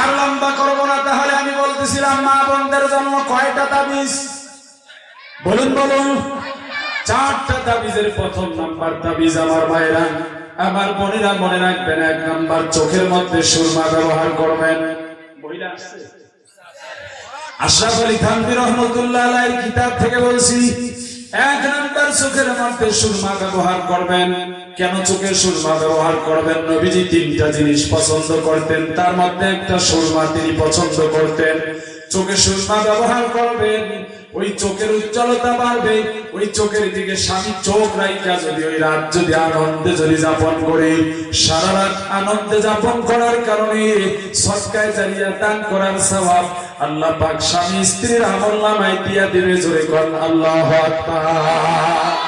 আর লম্বা করব না, তাহলে আমি বলতেছিলাম, মা কয়টা তাবিজ? বলুন বলুন। চারটা তাবিজের প্রথম নাম্বার তাবিজ আমার ভাইরা আমার বোনেরা মনে রাখবেন, এক নাম্বার চোখের মধ্যে সুরমা ব্যবহার করবেন। মহিলা আসছে? আশরাফ আলী থানভী রহমতুল্লাহ কিতাব থেকে বলছি, এক নাম্বার চোখের মধ্যে সুরমা ব্যবহার করবেন। কেন চোখের সুরমা ব্যবহার করবেন? নবীজি তিনটা জিনিস পছন্দ করতেন। তার মধ্যে একটা সুরমা তিনি পছন্দ করতেন। চোখে সুরমা ব্যবহার করবেন, ওই চোখের উজ্জ্বলতা বাড়বে, ওই চোখের দিকে স্বামী চোখ রাইকা যদি ওই রাত যদি আনন্দে যদি যাপন করে, সারা রাত আনন্দে যাপন করার কারণে সৎকায় জারিয়া দান করার স্বভাব আল্লাহ পাক স্বামী স্ত্রীর আমল নামায় দিয়া দিবে জোরে কর আল্লাহ এখন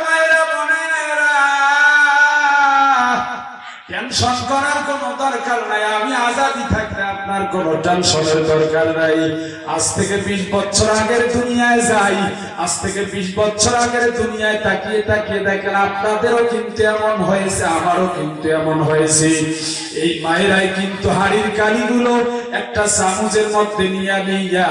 টেনশন করার কোনো দরকার নাই। আমি আজাদি থাকতে আপনার কোনো টেনশনের দরকার নাই। আজ থেকে বিশ বছর আগের দুনিয়ায় যাই। আজ থেকে বিশ বছর আগের দুনিয়ায় তাকিয়ে তাকিয়ে দেখেন আপনাদেরও কিন্তু এমন হয়েছে, আমারও কিন্তু এমন হয়েছে। এই মায়েরাই কিন্তু হাড়ির কালিগুলো একটা চামচের মধ্যে নিয়ে নিয়া,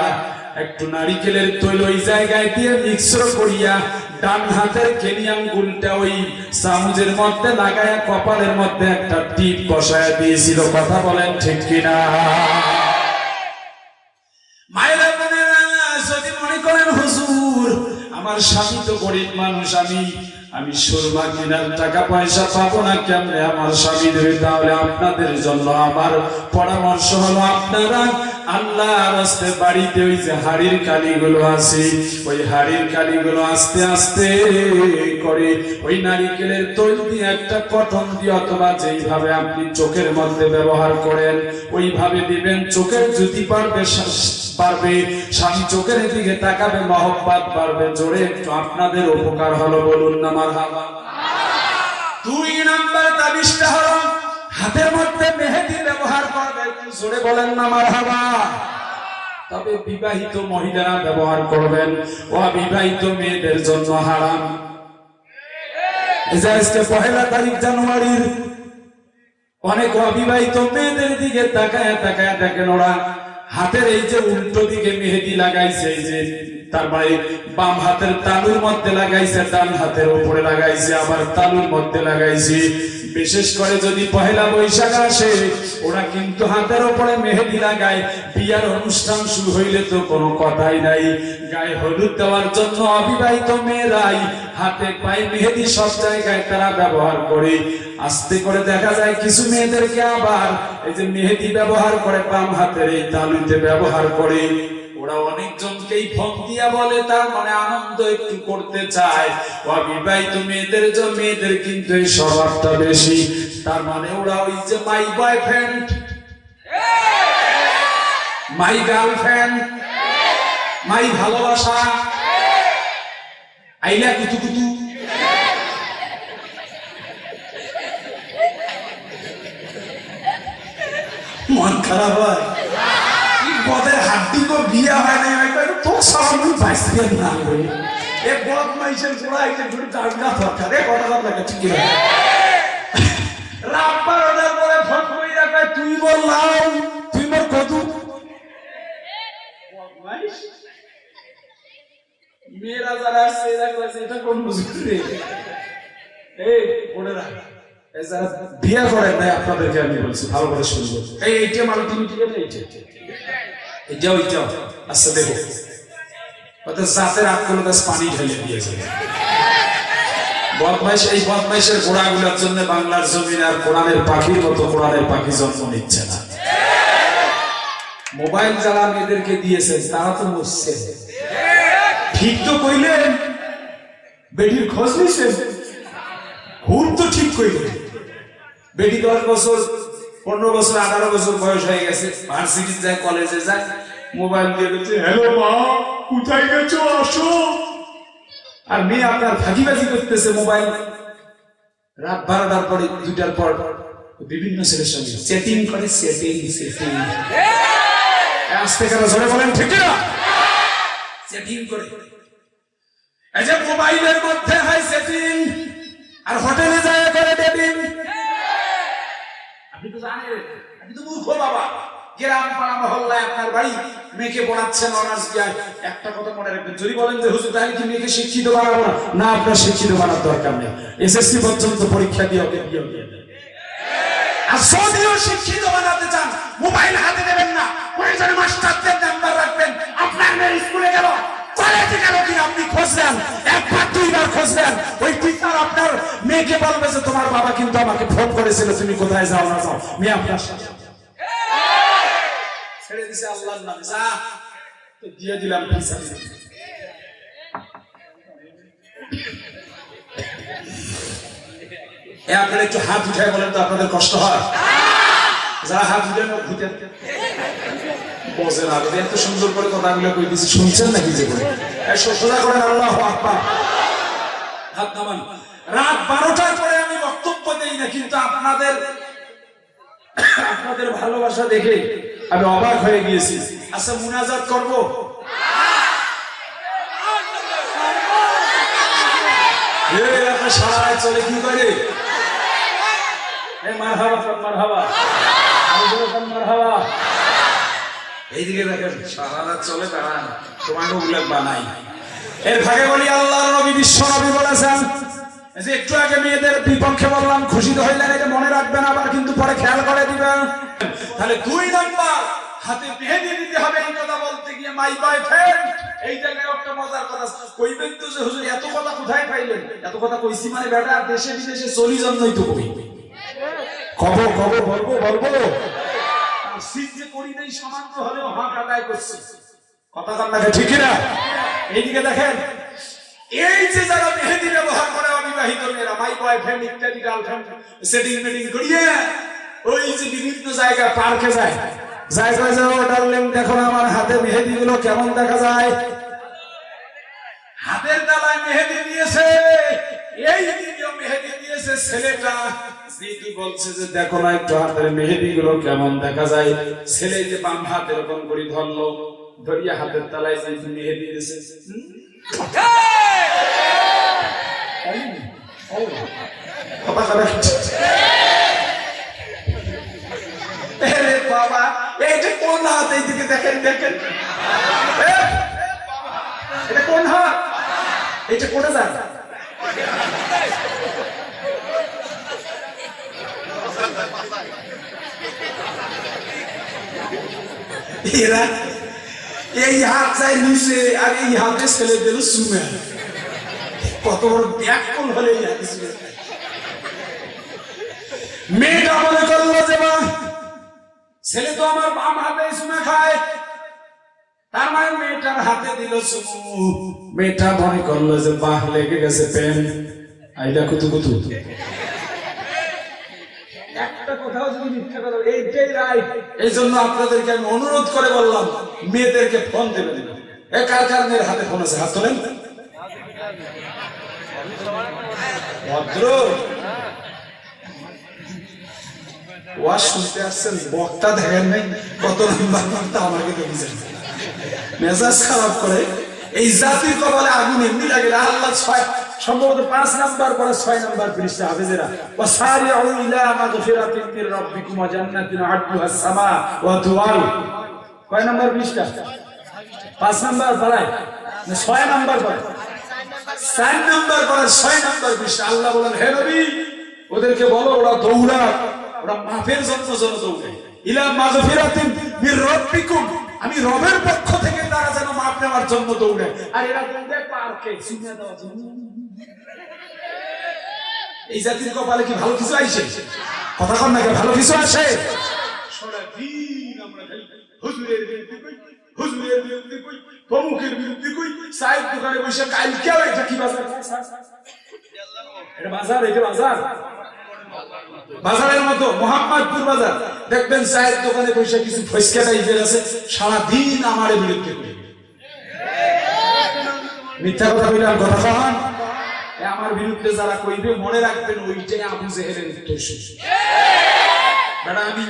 একটু নারিকেলের তৈল ওই জায়গায় দিয়ে মিক্সর করিয়া ডান হাতের কেনি আঙ্গুলটা ওই চামচের মধ্যে লাগায়া কপালের মধ্যে একটা টিপ বসায় দিয়েছিল। কথা বলেন ঠিক কিনা? আমার স্বামী তো গরিব মানুষ, আমি আমি সুরমা টাকা পয়সা পাবো না কেমনে? আমার স্বামী দেবে তাহলে আপনাদের জন্য আমার পরামর্শ হলো, আপনারা আল্লাহ রাস্তে বাড়িতে ওই যে হাড়ির কালিগুলো আছে, ওই হাড়ির কালিগুলো আস্তে আস্তে করে ওই নারিকেলের তৈল দিয়ে একটা কটন দিয়ে অথবা যেইভাবে আপনি চোখের মধ্যে ব্যবহার করেন, ওইভাবে দিবেন। চোখের জুতি পারবে পারবে স্বামী চোখের দিকে তাকাবে, মহব্বত পারবে জোরে একটু আপনাদের উপকার হলো বলুন না মার হাবা দুই নাম্বার তাবিজটা হলো হাতের মধ্যে মেহেদি ব্যবহার একটু জোরে বলেন না মার তবে বিবাহিত মহিলারা ব্যবহার করবেন। অবিবাহিত মেয়েদের জন্য হারাম। পহেলা তারিখ জানুয়ারির, অনেক অবিবাহিত মেয়েদের দিকে তাকায় তাকায় দেখেন ওরা। হাতের এই যে উল্টো দিকে মেহেদি লাগাইছে, এই যে তারপরে বাম হাতের তালুর মধ্যে লাগাইছে, ডান হাতের উপরে লাগাইছে, আবার তালুর মধ্যে লাগাইছে। বিশেষ করে যদি পহেলা বৈশাখ আসে, ওরা কিন্তু হাতের ওপরে মেহেদি লাগায়। বিয়ার অনুষ্ঠান শুরু হইলে তো কোনো কথাই নাই। গায়ে হলুদ দেওয়ার জন্য অবিবাহিত মেয়েরাই হাতে পায়ে মেহেদি সব জায়গায় তারা ব্যবহার করে। আস্তে করে দেখা যায় কিছু মেয়েদেরকে আবার এই যে মেহেদি ব্যবহার করে বাম হাতের এই তালুতে ব্যবহার করে। ওরা অনেকজনকেই ফোন দিয়া বলে, তার মানে আনন্দ একটু করতে চায়। অবিবাহিত মেয়েদের জন্য, মেয়েদের কিন্তু এই স্বভাবটা বেশি। তার মানে ওরা ওই যে মাই বয়ফ্রেন্ড মাই গার্লফ্রেন্ড মাই ভালোবাসা। আইলা কুতু কুতু মন খারাপ হয়। বদের হাড্ডি কো বিয়া হয় না আমি কই তো সামনে বাইসে না কই এ বদ মাইছেন পুরা আইতে ঘুরে দরকার এ কথা কথা লাগে ঠিক আছে রাব্বার ওদের পরে ফোন কই রাখা তুই বললাম তুই মোর কদু বদমাইশ মেয়েরা যারা আসছে এরা কইছে এটা কোন বুঝতে এই পড়ে রাখ বিয়ে করেন নাই আপনাদেরকে আমি বলছি ভালো করে শুনব এই এইটা মাল তুমি ঠিক আছে এইটাও এইটাও আচ্ছা দেখো। ওদের জাতের গাছ পানি ঢেলে দিয়েছে। বদমাইশ, এই বদমাইশের গোড়াগুলোর জন্য বাংলার জমিন আর কোরআনের পাখির মতো কোরআনের পাখি জন্ম নিচ্ছে না। মোবাইল যারা মেয়েদেরকে দিয়েছে, তারা তো মরছে। ঠিক তো কইলেন, বেটির খোঁজ নিছেন? হুন তো ঠিক কইলেন। বেটি দশ বছর পনেরো বছর আঠারো বছর বয়স হয়ে গেছে। ভার্সিটি যায় কলেজে যায় মোবাইল দিয়ে বলছে হ্যালো মা কোথায় গেছো? আসো। আর মেয়ে আপনার ফাঁকিবাজি করতেছে মোবাইল। রাত বারোটার পরে দুইটার পর বিভিন্ন ছেলের সঙ্গে সেটিং করে সেটিং সেটিং আসতে কেন জোরে বলেন ঠিক না সেটিং করে। এই যে মোবাইলের মধ্যে হয় সেটিং আর হোটেলে যায় করে ডেটিং আপনি তো জানেন, আপনি তো মূর্খ বাবা। গ্রাম পাড়া মহল্লায় আপনার বাড়ি, মেয়েকে পড়াচ্ছেন অনার্স বিয়ায় একটা কথা মনে রাখবেন, যদি বলেন যে, হুজুর, তাহলে কি মেয়েকে শিক্ষিত বানাবো না? না, আপনার শিক্ষিত বানার দরকার নেই। এসএসসি পর্যন্ত পরীক্ষা দিয়ে ওকে বিয়ে দিয়ে দেন। আর যদিও শিক্ষিত বানাতে চান, মোবাইল হাতে দেবেন না। প্রয়োজনে মাস্টারদের নাম্বার রাখবেন। আপনার মেয়ে স্কুলে গেল কলেজে গেল কিনা আপনি খোঁজ নেন। একবার দুইবার খোঁজ নেন ওই টিচার আপনার মেয়েকে বলবে যে, তোমার বাবা কিন্তু আমাকে ফোন করেছিল, তুমি কোথায় যাও না যাও? মেয়ে আপনার ছেড়ে দিছে আল্লাহর নামে। যা। তো দিয়ে দিলাম এ, আপনারা একটু হাত উঠায় বলেন তো, আপনাদের কষ্ট হয়? যারা হাত উঠে না ঘুটে বোঝে না এত সুন্দর করে কথাগুলো কই দিছি শুনছেন নাকি যে করে সোজা করেন আল্লাহ আকবার। হাত নামান রাত বারোটার পরে আমি বক্তব্য দেই না, কিন্তু আপনাদের আপনাদের ভালোবাসা দেখে আমি অবাক হয়ে গিয়েছি। আচ্ছা মুনাজাত করব? চলে কি করে? এইদিকে দেখেন সারা চলে, দাঁড়ান। তোমাকে উল্লেখ বানাই। এর ভাগে বলি আল্লাহ নবী, বিশ্ব নবী বলেছেন যে একটু আগে মেয়েদের বিপক্ষে বললাম, খুশি হইলেন এটা মনে রাখবেন আবার কিন্তু পরে খেয়াল করে দিবেন। তাহলে দুই নাম্বার, হাতে দিতে হবে এই কথা বলতে গিয়ে মাই এই জায়গায় একটা মজার কথা কইবেন তো যে, হুজুর, এত কথা কোথায় পাইলেন? এত কথা কইছি মানে বেটা, দেশে বিদেশে চলি জন্যই তো কই কব বলব বলব। করি নাই সমান্ত হলেও হক আদায় কথা কান্নাকে ঠিক না এইদিকে দেখেন। এই যে যারা মেহেদি ব্যবহার করে অবিবাহিত মেয়েরা মাই বয়ফ্রেন্ড ইত্যাদি গার্লফ্রেন্ড সেটিং মেটিং করিয়ে ওই যে বিভিন্ন জায়গায় পার্কে যায়। যায় কয় যে ও ডার্লিং দেখো আমার হাতে মেহেদি গুলো কেমন দেখা যায়? হাতের তালায় মেহেদি দিয়েছে, এই দিকেও মেহেদি দিয়েছে ছেলেটা। জিতু বলছে যে দেখো না একটু হাতের মেহেদি গুলো কেমন দেখা যায়। ছেলে যে বাম হাত এরকম করে ধরলো ধরিয়া হাতের তালায় যে মেহেদি দিয়েছে বাবা এইটা কোন হাত এইদিকে দেখেন দেখেন। এটা কোন হাত? এটা কোনে যান এরা এই হাত আর এই হাতে সুমে কত বড় ব্যাকল হলে সুমে মেয়েটা মনে করল যে বা ছেলে তো আমার বাম হাতে সুমে খায়। তার মানে মেয়েটার হাতে দিল চুমু। মেয়েটা মনে করল যে, বাহ, লেগে গেছে পেন আইডা কুতু কুতু একটা কথাও যদি মিথ্যা কথা বলে, এই জন্য আপনাদেরকে আমি অনুরোধ করে বললাম, মেয়েদেরকে ফোন দেবে দিবেন কার মেয়ের হাতে ফোন আছে? হাত তোলেন। ভদ্র। বক্তা দেখেন নাই, কত নাম্বার বক্তা আমাকে দেখেছেন। মেজাজ খারাপ করে। এই জাতির কপালে আগুন লাগে আল্লাহ ছয় সম্ভবত পাঁচ নাম্বার পরে ছয় নাম্বার পৃষ্ঠা হাফেজেরা। ওয়া সারিউ ইলা মাগফিরাতিন মির রাব্বিকুম ওয়া জান্নাতিন আরদুহা সামা ওয়া দুআল কয় নাম্বার পৃষ্ঠা পাঁচ নাম্বার পড়ায়? না, ছয় নাম্বার পড়ায়? চার নাম্বার পরে ছয় নাম্বার পৃষ্ঠা আল্লাহ বলেন, হে নবী, ওদেরকে বলো, ওরা দৌড়া ওরা মাফের জন্য যেন দৌড়ে ইলা মাগফিরাতিন মির রাব্বিকুম। আমি রবের পক্ষ থেকে তারা যেন মাপ নেওয়ার জন্য দৌড়ে। আর এরা দৌড়ে পার্কে সিনিয়া দেওয়ার জন্য এই জাতির কপালে কি ভালো কিছু আইছে? কথা কন নাকি ভালো কিছু আসে আমরা কই কই বাজার, এটা বাজার। বাজারের মতো মোহাম্মদপুর বাজার। দেখবেন চায়ের দোকানে বসে কিছু ফসকা টাইপের আছে, সারাদিন আমার বিরুদ্ধে মিথ্যা কথা বললাম কথা কহন আমার বিরুদ্ধে যারা কইবে, মনে রাখবেন ওইটাই আবু জেহেলের উত্তর বেটা, আমি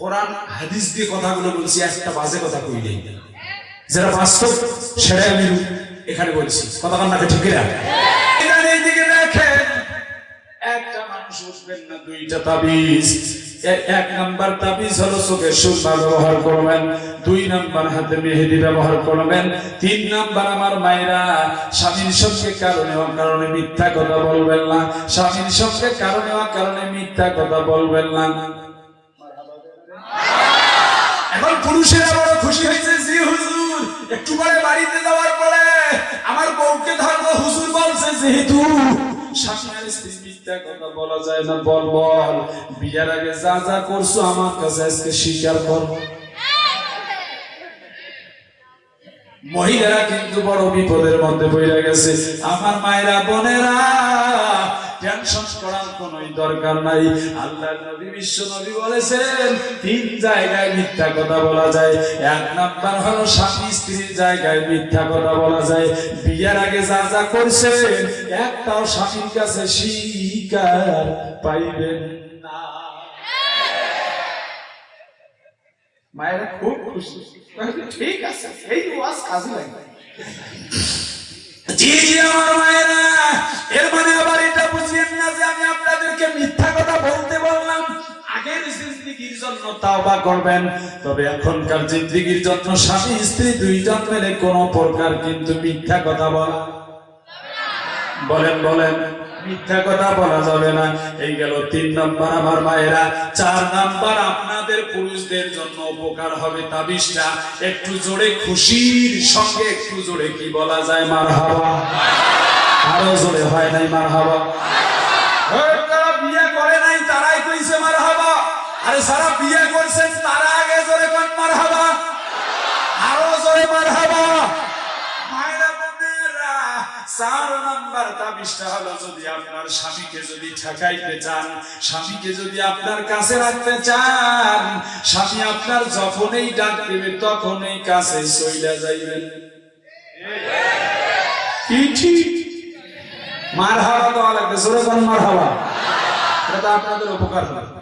কোরআন, হাদিস দিয়ে কথাগুলো বলছি, একটা বাজে কথা কই নেই যারা বাস্তব, সেটাই আমি এখানে বলছি। কথা কান্নাকে ঠিক না একটা না দুইটা তাবিজ। এক নাম্বার তাবিজ হলো চোখের সুরমা ব্যবহার করবেন, দুই নাম্বার হাতে মেহেদি ব্যবহার করবেন, তিন নাম্বার আমার মায়েরা, স্বামীর সঙ্গে কারণে কারণে মিথ্যা কথা বলবেন না, স্বামীর সঙ্গে কারণে কারণে মিথ্যা কথা বলবেন না। এখন পুরুষেরা বড় খুশি হয়েছে, জি হুজুর, একটু পরে বাড়িতে যাওয়ার পরে আমার বউকে ধরবো হুজুর বলছে, যেহেতু আর স্ত্রী মিথ্যা কথা বলা যায় না, বল বল। আগে যা যা করছ আমার কাছে আজকে স্বীকার কর। মহিলারা কিন্তু বড় বিপদের মধ্যে পড়ে গেছে। আমার মায়েরা, বোনেরা টেনশন করার কোন দরকার নাই। আল্লাহ নবী, বিশ্ব নবী বলেছেন, তিন জায়গায় মিথ্যা কথা বলা যায়। এক নাম্বার হলো স্বামী স্ত্রীর জায়গায় মিথ্যা কথা বলা যায়। বিয়ের আগে যা যা করছেন, একটাও স্বামীর কাছে স্বীকার পাইবেন না। মায়েরা খুব খুশি। ঠিক আছে, এই ওয়াজ কাজে লাগবে। জি জি, আমার জন্য তাওবা করবেন। তবে এখনকার স্বামী, স্ত্রী প্রকার কিন্তু মিথ্যা কথা বলা। বলেন বলেন, মিথ্যা কথা বলা যাবে না। এই গেল তিন আমার মায়েরা। চার নাম্বার, আপনাদের পুরুষদের জন্য উপকার হবে তাবিজটা। একটু জোরে খুশির সঙ্গে, একটু জোরে কি বলা যায়? মার হাওয়া আরও জোরে হয় নাই মার হাওয়া আরে সারা বিয়ে করছেন তারা আগে জোরে কোন মার হাওয়া আরও জোরে মার বোনেরা, চার হলো যদি আপনার যদি ঠেকাইতে চান যদি আপনার কাছে রাখতে চান আপনার যখনই ডাক দেবে তখনই কাছে চইলা যাইবেন। ঠিক? মার হাওয়া দেওয়া লাগবে জোরে মার হাওয়া এটা আপনাদের উপকার হবে।